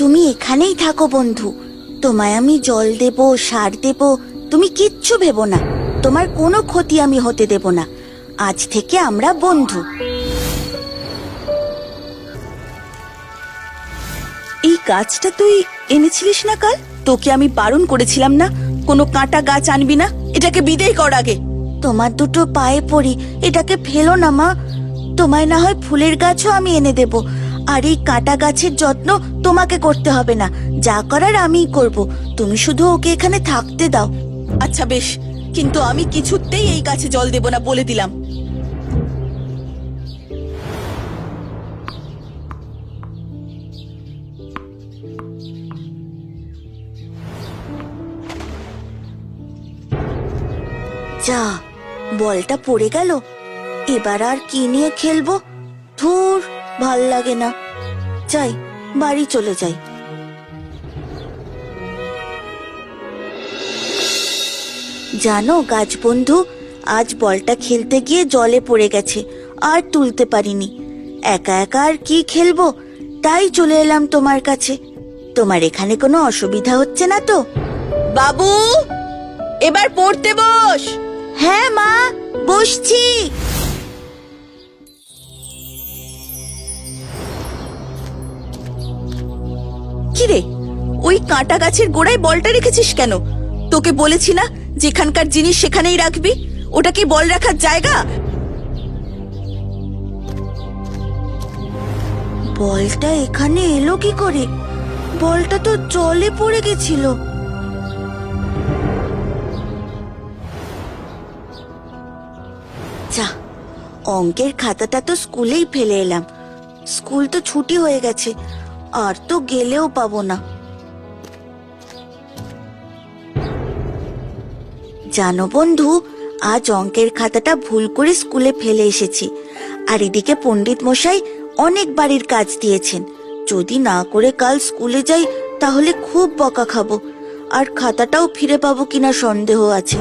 তুমি এখানেই থাকো বন্ধু। তোমায় আমি জল দেব, সার দেব, তুমি কিচ্ছু ভেবো না। তোমার কোনো ক্ষতি আমি হতে দেব না। আজ থেকে আমরা বন্ধু। এই গাছটা তুই এনেছিলিস না কাল? তোকে আমি বারণ করেছিলাম না? কোনো কাঁটা গাছ আনবি না? এটাকে বিদেয় কর আগে। তোমার দুটো পায়ে পড়ি। এটাকে ফেলো না, মা। তোমায় না হয় ফুলের গাছও আমি এনে দেব। আর এই কাঁটা গাছের যত্ন তোমাকে করতে হবে না। যা করার আমিই করব। তুমি শুধু ওকে এখানে থাকতে দাও। আচ্ছা বেশ। কিন্তু আমি কিছুতেই এই গাছে জল দেব না বলে দিলাম। যা বলটা পড়ে গেল। এবার আর কি নিয়ে খেলব? ধুর। ভালো লাগে না। যাই বাড়ি চলে যাই। জানো গাছ বন্ধু আজ বলটা খেলতে গিয়ে জলে পড়ে গেছে আর তুলতে পারিনি। একা একা আর কি খেলব? তাই চলে এলাম তোমার কাছে। তোমার এখানে কোনো অসুবিধা হচ্ছে না তো? বাবু এবার পড়তে বস। হ্যাঁ মা বসছি। কিরে? ওই কাঁটা গাছের গোড়ায় বলটা রেখেছিস কেন? তোকে বলেছি না যেখানকার জিনিস সেখানেই রাখবি? ওটা কি বল রাখার জায়গা? বলটা এখানে এলো কি করে? বলটা তো জলে পড়ে গেছিল। যা, অঙ্কের খাতাটা তো স্কুলেই ফেলে এলাম। স্কুল তো ছুটি হয়ে গেছে। আর তো গেলেও পাবো না। জানো বন্ধু, আজ অঙ্কের খাতাটা ভুল করে স্কুলে ফেলে এসেছি। আর এদিকে পণ্ডিত মশাই অনেক বাড়ির কাজ দিয়েছেন। যদি না করে কাল স্কুলে যাই, তাহলে খুব বকা খাব। আর খাতাটাও ফিরে পাবো কিনা সন্দেহ আছে।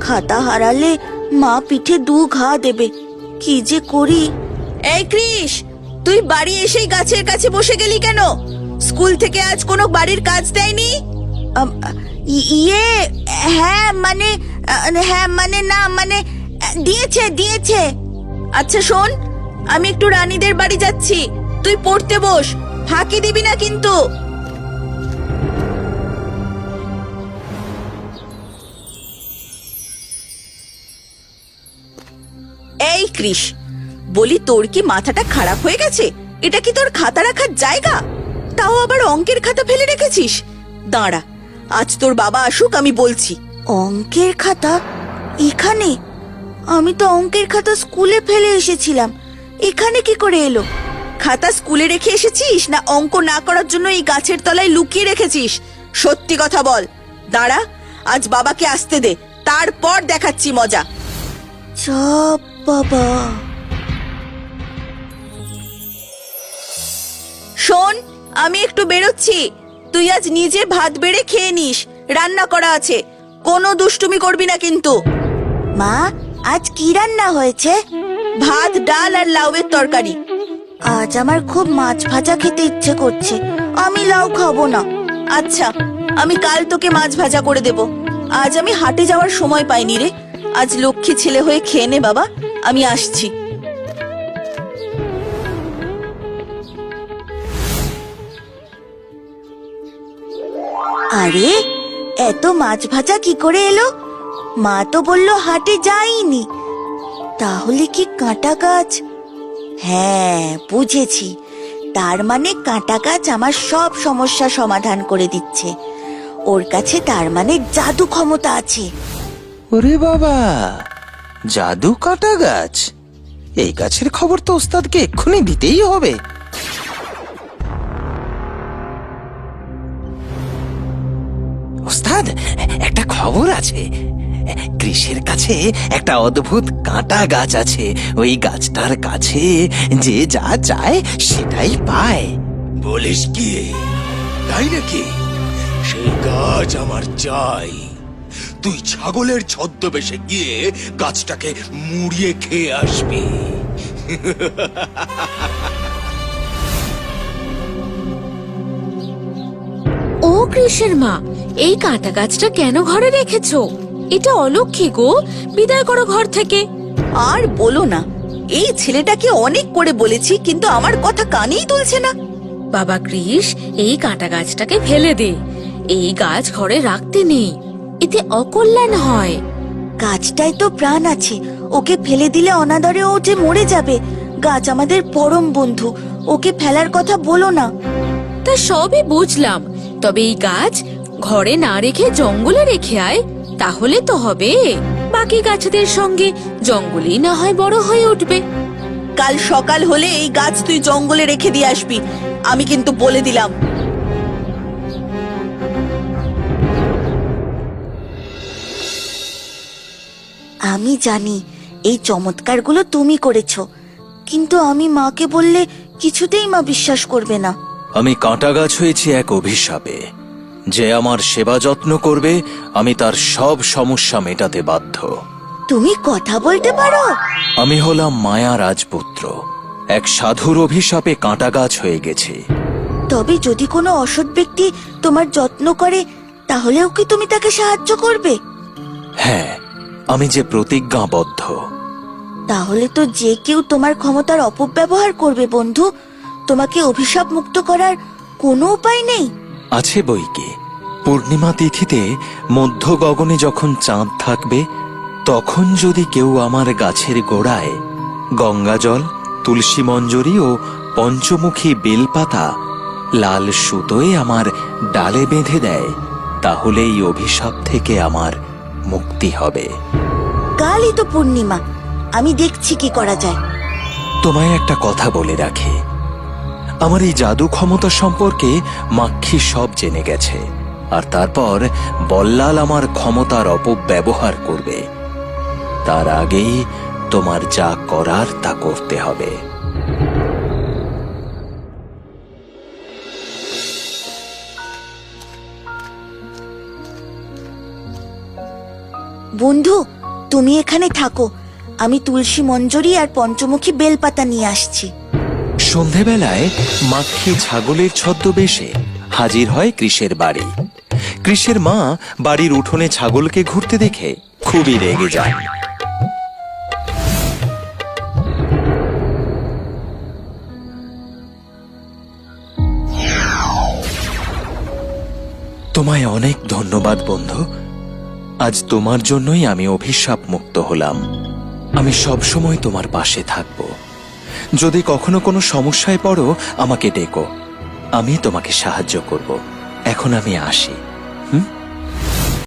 খাতা হারালে মা পিঠে দু ঘা দেবে। কি যে করি? এই কৃষ তুই বাড়ি এসেই গাছের কাছে বসে গেলি কেন? স্কুল থেকে আজ কোনো বাড়ির কাজ দেয়নি? ইয়ে হ্যাঁ মানে হ্যাঁ মানে না মানে দিয়েছে দিয়েছে। আচ্ছা শোন, আমি একটু রানীদের বাড়ি যাচ্ছি। তুই পড়তে বস, ফাঁকি দিবি না কিন্তু। এই কৃষ বলি তোর কি মাথাটা খারাপ হয়ে গেছে? এটা কি তোর খাতা রাখার জায়গা? তাও আবার অঙ্কের খাতা ফেলে রেখেছিস? দাঁড়া আজ তোর বাবা আসুক আমি বলছি। অঙ্কের খাতা? এখানে? আমি তো অঙ্কের খাতা স্কুলে ফেলে এসেছিলাম। এখানে কি করে এলো? খাতা স্কুলে রেখে এসেছিস? না অঙ্ক না করার জন্য এই গাছের তলায় লুকিয়ে রেখেছিস? সত্যি কথা বল। দাঁড়া আজ বাবাকে আসতে দে। তারপর দেখাচ্ছি মজা। চাপ বাবা। শোন আমি একটু বেরোচ্ছি। তুই আজ নিজে ভাত বেড়ে খেয়ে নিস। রান্না করা আছে। কোনো দুষ্টুমি করবি না কিন্তু। মা আজ কি রান্না হয়েছে? ভাত ডাল আর লাউয়ের তরকারি। আজ আমার খুব মাছ ভাজা খেতে ইচ্ছে করছে। আমি লাউ খাব না। আচ্ছা আমি কাল তোকে মাছ ভাজা করে দেব। আজ আমি হাটে যাওয়ার সময় পাইনি রে। আজ লক্ষ্মী ছেলে হয়ে খেয়ে নে বাবা। আমি আসছি। আরে, এত মাছ ভাজা কি করে এলো? মা তো বলল হাটে যাইনি। তাহলে কি কাঁটা গাছ? হ্যাঁ বুঝেছি। তার মানে কাঁটা গাছ আমার সব সমস্যা সমাধান করে দিচ্ছে। ওর কাছে তার মানে জাদু ক্ষমতা আছে। ওরে বাবা, জাদু কাঁটা গাছ? এই গাছের খবর তো ওস্তাদকে এক্ষুনি দিতেই হবে। ওস্তাদ একটা খবর আছে। কৃষির কাছে একটা অদ্ভুত কাঁটা গাছ আছে। ওই গাছটার কাছে যে যা চায় সেটাই পায়। বলিস কি? তাই নাকি? সেই গাছ আমার চাই। তুই ছাগলের ছদ্মবেশে গিয়ে গাছটাকে মুড়িয়ে খেয়ে আসবি। ও কৃষের মা এই কাঁটা গাছটা কেন ঘরে রেখেছো? এটা অলক্ষী গো। বিদায় করো ঘর থেকে। আর বলো না এই ছেলেটাকে অনেক করে বলেছি কিন্তু আমার কথা কানেই তুলছে না। বাবা কৃষ এই কাঁটা গাছটাকে ফেলে দে। এই গাছ ঘরে রাখতে নেই। এতে অকল্যাণ হয়। গাছটায় তো প্রাণ আছে। ওকে ফেলে দিলে অনাদরে ও যে মরে যাবে। গাছ আমাদের পরম বন্ধু। ওকে ফেলার কথা বলো না। তা সবই বুঝলাম। তবে এই গাছ ঘরে না রেখে জঙ্গলে রেখে আয় তাহলে তো হবে। বাকি গাছদের সঙ্গে জঙ্গলেই না হয় বড় হয়ে উঠবে। কাল সকাল হলে এই গাছ তুই জঙ্গলে রেখে দিয়ে আসবি। আমি কিন্তু বলে দিলাম। আমি জানি এই চমৎকারগুলো তুমি করেছ কিন্তু আমি মাকে বললে কিছুতেই মা বিশ্বাস করবে না। আমি কাঁটা গাছ হয়েছি এক অভিশাপে। যে আমার সেবা যত্ন করবে আমি তার সব সমস্যা মেটাতে বাধ্য। তুমি কথা বলতে পারো? আমি হলাম মায়া রাজপুত্র। এক সাধুর অভিশাপে কাঁটা গাছ হয়ে গেছি। তবে যদি কোনো অসৎ ব্যক্তি তোমার যত্ন করে তাহলেও কি তুমি তাকে সাহায্য করবে? হ্যাঁ আমি যে প্রতিজ্ঞাবদ্ধ। তাহলে তো যে কেউ তোমার ক্ষমতার অপব্যবহার করবে বন্ধু তোমাকে অভিশাপ মুক্ত করার কোনো উপায় নেই। আছে বইকে পূর্ণিমা তিথিতে মধ্য গগনে যখন চাঁদ থাকবে তখন যদি কেউ আমার গাছের গোড়ায় গঙ্গাজল তুলসী মঞ্জরি ও পঞ্চমুখী বেলপাতা লাল সুতোয় আমার ডালে বেঁধে দেয় তাহলে এই অভিশাপ থেকে আমার মুক্তি হবে। কালই তো পূর্ণিমা। আমি দেখছি কি করা যায়। তোমায় একটা কথা বলে রাখি। আমার এই জাদু ক্ষমতা সম্পর্কে মাক্ষী সব জেনে গেছে। আর তারপর বল্লাল আমার ক্ষমতার অপব্যবহার করবে। তার আগেই তোমার যা করার তা করতে হবে। বন্ধু, তুমি এখানে থাকো। আমি তুলসী মঞ্জরি আর পঞ্চমুখী বেলপাতা নিয়ে আসছি। সন্ধেবেলায় মাক্ষী ছাগলের ছদ্মবেশে হাজির হয় কৃষের বাড়ি। কৃষের মা বাড়ির উঠোনে ছাগলকে ঘুরতে দেখে খুবই রেগে যায় তোমায় অনেক ধন্যবাদ বন্ধু। আজ তোমার জন্যই আমি অভিশাপ মুক্ত হলাম। আমি সব সময় তোমার পাশে থাকব। যদি কখনো কোনো সমস্যায় পড়ো আমাকে ডেকো। আমি তোমাকে সাহায্য করব। এখন আমি আসি।